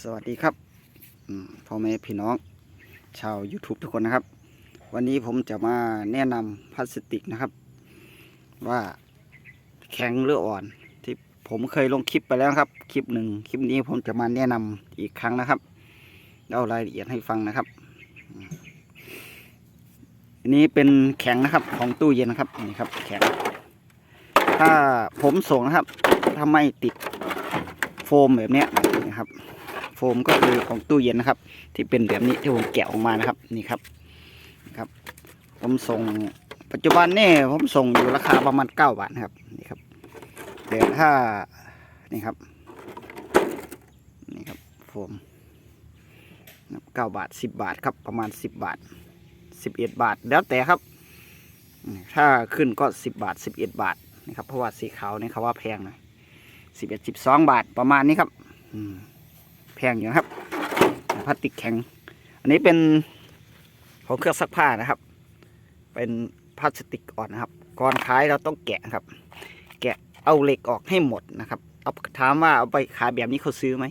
สวัสดีครับพ่อแม่พี่น้อง ชาว YouTube ทุกคนนะครับ วันนี้ผมจะมาแนะนำพลาสติกนะครับ ว่าแข็งหรืออ่อน ที่ผมเคยลงคลิปไปแล้วครับ คลิปหนึ่งคลิปนี้ผมจะมาแนะนำอีกครั้งนะครับเล่ารายละเอียดให้ฟังนะครับอันนี้เป็นแข็งนะครับของตู้เย็นนะครับนี่ครับแข็ง ถ้าผมส่งนะครับถ้าไม่ติดโฟมแบบนี้นะครับ มก็คือของตู้เย็นนะครับ ที่เป็นแบบนี้ที่ผมแกะออกมานะครับนี่ครับครับ ผมส่งปัจจุบันนี่ผมส่งอยู่ราคาประมาณเก้าบาทนะครับนี่ครับแต่ถ้านี่ครับนี่ครับโฟมเก้าบาทสิบบาทครับประมาณสิบบาทสิบเอ็ดบาท แล้วแต่ครับ ถ้าขึ้นก็สิบบาทสิบเอ็ดบาทนะครับเพราะว่าสีขาวนี่เขาว่าแพงหน่อยสิบเอ็ดสิบสองบาทประมาณนี้ครับ อืม พงอยู่นะครับพลาสติกแข็ง อันนี้เป็นของเครื่องซักผ้านะครับ เป็นพลาสติกอ่อนนะครับ ก่อนขายเราต้องแกะครับ แกะเอาเหล็กออกให้หมดนะครับ เอาถามว่าเอาไปขายแบบนี้เขาซื้อไหม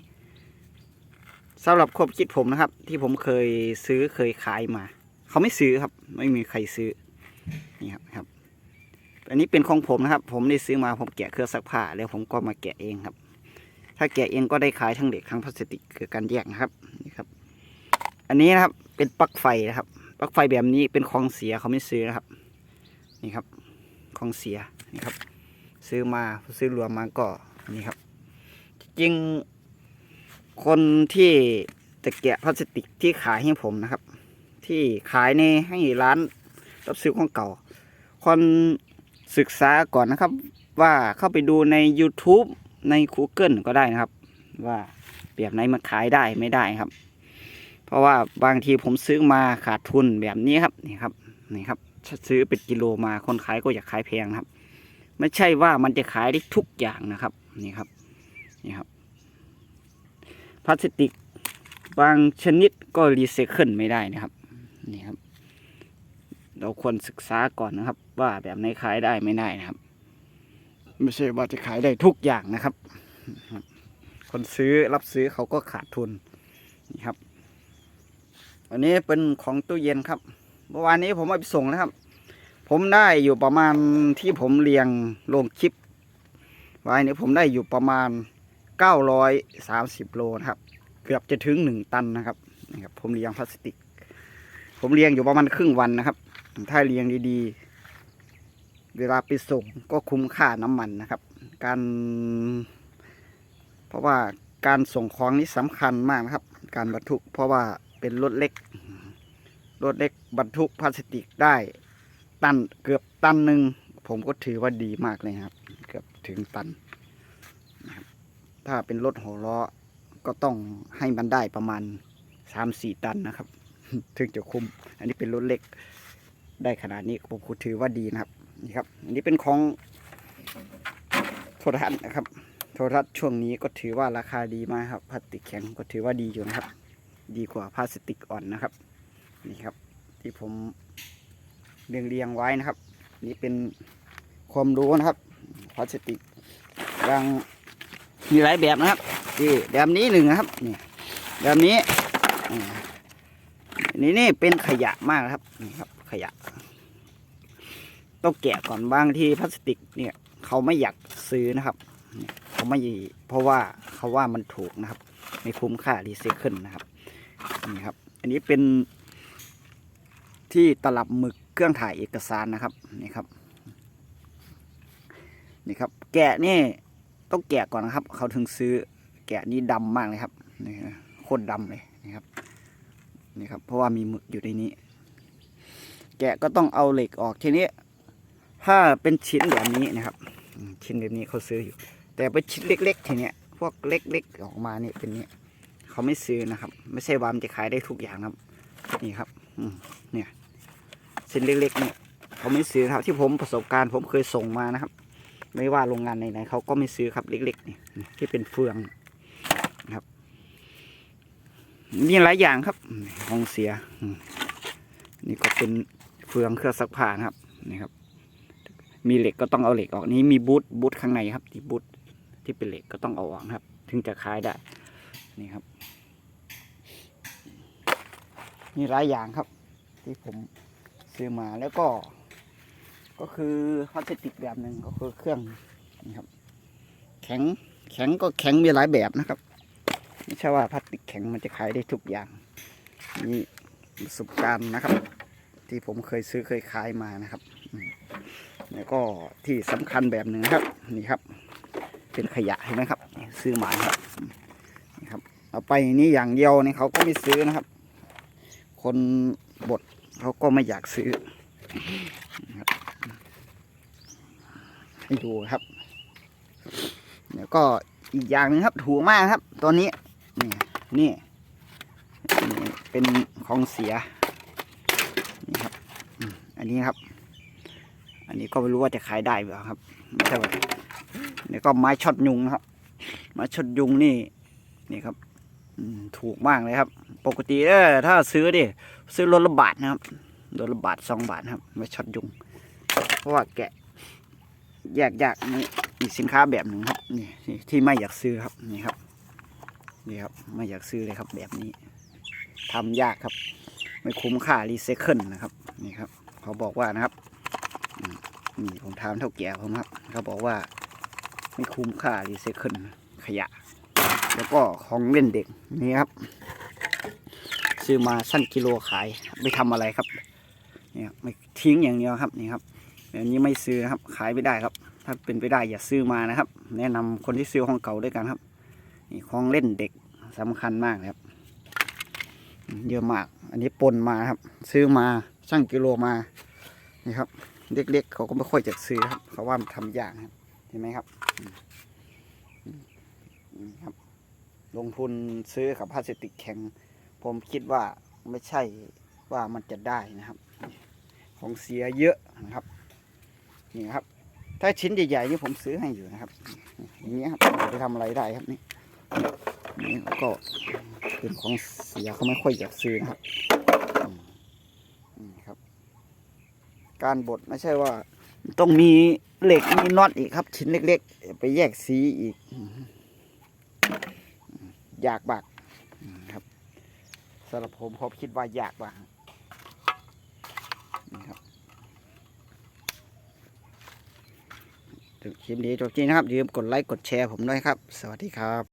สำหรับความคิดผมนะครับ ที่ผมเคยซื้อเคยขายมา เขาไม่ซื้อครับ ไม่มีใครซื้อนี่ครับครับ อันนี้เป็นของผมนะครับ ผมได้ซื้อมาผมแกะเครื่องซักผ้าแล้วผมก็มาแกะเองครับ ถ้าแกะเองก็ได้ขายทั้งเหล็กทั้งพลาสติกคือการแยกนะครับนี่ครับ อันนี้นะครับเป็นปลั๊กไฟนะครับปลั๊กไฟแบบนี้เป็นของเสียเขาไม่ซื้อนะครับ นี่ครับของเสียนี่ครับ ซื้อมาซื้อรวมมาก็นี่ครับ จริงคนที่จะแกะพลาสติกที่ขายให้ผมนะครับ ที่ขายในให้ร้านรับซื้อของเก่า คนศึกษาก่อนนะครับ ว่าเข้าไปดูใน YouTube ใน Google ก็ได้นะครับ ว่าแบบไหนมันขายได้ไม่ได้ครับ เพราะว่าบางทีผมซื้อมาขาดทุนแบบนี้ครับนี่ครับนี่ครับซื้อเป็นกิโลมาคนขายก็อยากขายแพงครับ ไม่ใช่ว่ามันจะขายได้ทุกอย่างนะครับนี่ครับนี่ครับพลาสติกบางชนิดก็รีไซเคิลไม่ได้นะครับนี่ครับ เราควรศึกษาก่อนนะครับ ว่าแบบไหนขายได้ไม่ได้นะครับ ไม่ใช่ว่าจะขายได้ทุกอย่างนะครับ คนซื้อรับซื้อเขาก็ขาดทุนนี่ครับ อันนี้เป็นของตู้เย็นครับ เมื่อวานนี้ผมเอาไปส่งนะครับ ผมได้อยู่ประมาณที่ผมเรียงลงคลิป ไว้เนี่ยผมได้อยู่ประมาณ930โลนะครับ เกือบจะถึง1ตันนะครับนี่ครับ ผมเรียงพลาสติก ผมเรียงอยู่ประมาณครึ่งวันนะครับ ถ้าเรียงดีๆ เวลาไปส่งก็คุ้มค่าน้ำมันนะครับ การ เพราะว่าการส่งของนี่สำคัญมากนะครับ การบรรทุกเพราะว่าเป็นรถเล็กรถเล็กบรรทุกพลาสติกได้ตันเกือบตันหนึ่งผมก็ถือว่าดีมากเลยครับ เกือบถึงตันนะครับถ้าเป็นรถหกล้อก็ต้องให้มันได้ประมาณสามสี่ตันนะครับ ถึงจะคุ้ม อันนี้เป็นรถเล็กได้ขนาดนี้ผมก็ถือว่าดีนะครับ นี่ครับอันนี้เป็นของโทรทัศน์นะครับ โทรทัศน์ช่วงนี้ก็ถือว่าราคาดีมากครับพลาสติกแข็งก็ถือว่าดีอยู่นะครับ ดีกว่าพลาสติกอ่อนนะครับนี่ครับที่ผมเรียงเรียงๆไว้นะครับ นี่เป็นความรู้นะครับพลาสติกบางมีหลายแบบนะครับที่แบบนี้หนึ่งนะครับนี่แบบนี้อ่านี่นี่เป็นขยะมากครับนี่ครับขยะ ต้องแกะก่อนบางที่พลาสติกเนี่ยเขาไม่อยากซื้อนะครับเขาไม่เพราะว่าเขาว่ามันถูกนะครับ ไม่คุ้มค่ารีไซเคิลนะครับนี่ครับ อันนี้เป็นที่ตลับหมึกเครื่องถ่ายเอกสารนะครับนี่ครับนี่ครับ แกะนี่ต้องแกะก่อนนะครับ เขาถึงซื้อแกะนี่ดำมากเลยครับนี่โคตรดำเลยนี่ครับนี่ครับ เพราะว่ามีหมึกอยู่ในนี้ แกะก็ต้องเอาเหล็กออกทีนี้ ถ้าเป็นชิ้นแบบนี้นะครับ ชิ้นแบบนี้เขาซื้ออยู่ แต่เป็นชิ้นเล็ก ๆ ทีเนี้ยพวกเล็กๆออกมาเนี่ยเป็นเนี้ยเขาไม่ซื้อนะครับ ไม่ใช่วามจะขายได้ทุกอย่างครับ นี่ครับอืเนี่ยชิ้นเล็กๆเนี่ยเขาไม่ซื้อครับที่ผมประสบการณ์ผมเคยส่งมานะครับ ไม่ว่าโรงงานไหนๆเขาก็ไม่ซื้อครับเล็กๆนี่ที่เป็นเฟืองนะครับมีหลายอย่างครับอืมของเสียนี่ก็เป็นเฟืองเครื่องซักผ้านะครับนี่ครับ มีเหล็กก็ต้องเอาเหล็กออกนี้มีบูทบูทข้างในครับที่บูทที่เป็นเหล็กก็ต้องเอาออกครับ ถึงจะขายได้นี่ครับมีหลายอย่างครับ ที่ผมซื้อมาแล้วก็ ก็คือพลาสติกแบบหนึ่งก็คือเครื่องนี่ครับ แข็งแข็งก็แข็งมีหลายแบบนะครับไม่ใช่ว่าพลาสติกแข็งมันจะขายได้ทุกอย่างนี่ประสบการณ์นะครับ ที่ผมเคยซื้อเคยขายมานะครับ แล้วก็ที่สำคัญแบบหนึ่งครับนี่ครับ เป็นขยะเห็นไหมครับ ซื้อมาครับนี่ครับ เอาไปนี่อย่างเดียวนี่เขาก็ไม่ซื้อนะครับ คนบดเขาก็ไม่อยากซื้อครับให้ดูครับแล้วก็อีกอย่างหนึ่งครับถูกมากครับ ตอนนี้นี่นี่เป็นของเสียนี่ครับอันนี้ครับ อันนี้ก็ไม่รู้ว่าจะขายได้หรือเปล่าครับไม่ใช่ว่าแล้วก็ไม้ช็อตยุงนะครับไม้ช็อตยุงนี่นี่ครับถูกมากเลยครับ ปกติเออถ้าซื้อดิซื้อรถละบาทนะครับรถละบาทสองบาทครับไม้ช็อตยุง เพราะว่าแกะแยกยากนี่อีกสินค้าแบบหนึ่งครับนี่ที่ไม่อยากซื้อครับนี่ครับนี่ครับไม่อยากซื้อเลยครับแบบนี้ทำยากครับ ไม่คุ้มค่ารีไซเคิลนะครับนี่ครับเขาบอกว่านะครับ นี่ผมถามเท่าแก่ผมครับ เขาบอกว่าไม่คุ้มค่ารีไซเคิลขยะ แล้วก็ของเล่นเด็กนี่ครับ ซื้อมาสั้นกิโลขายไม่ทำอะไรครับนี่ครับไม่ทิ้งอย่างเดียวครับนี่ครับแบบนี้ไม่ซื้อครับ ขายไม่ได้ครับ ถ้าเป็นไปได้อย่าซื้อมานะครับ แนะนำคนที่ซื้อของเก่าด้วยกันครับนี่ของเล่นเด็กสำคัญมากครับ เยอะมาก อันนี้ปนมาครับ ซื้อมาช่งกิโลมานี่ครับ เล็กๆเขาก็ไม่ค่อยจะซื้อครับ เขาว่ามันทำยากครับเห็นไหมครับครับ ลงทุนซื้อกับพลาสติกแข็ง ผมคิดว่าไม่ใช่ว่ามันจะได้นะครับ ของเสียเยอะนะครับนี่ครับ ถ้าชิ้นใหญ่ๆนี่ผมซื้อให้อยู่นะครับ อย่างนี้ยครับเอาไปทำอะไรได้ครับนี่นี่ก็เป็นของเสียเขาไม่ค่อยอยากซื้อนะครับ การบดไม่ใช่ว่า ต้องมีเหล็กมีน็อตอีกครับ ชิ้นเล็ก ๆ ไปแยกสีอีก อยากบักครับสำหรับผมผมคิดว่ายากบักนี่ครับคลิปนี้จบจริงนะครับอย่าลืมกดไลค์กดแชร์ผมด้วยครับ สวัสดีครับ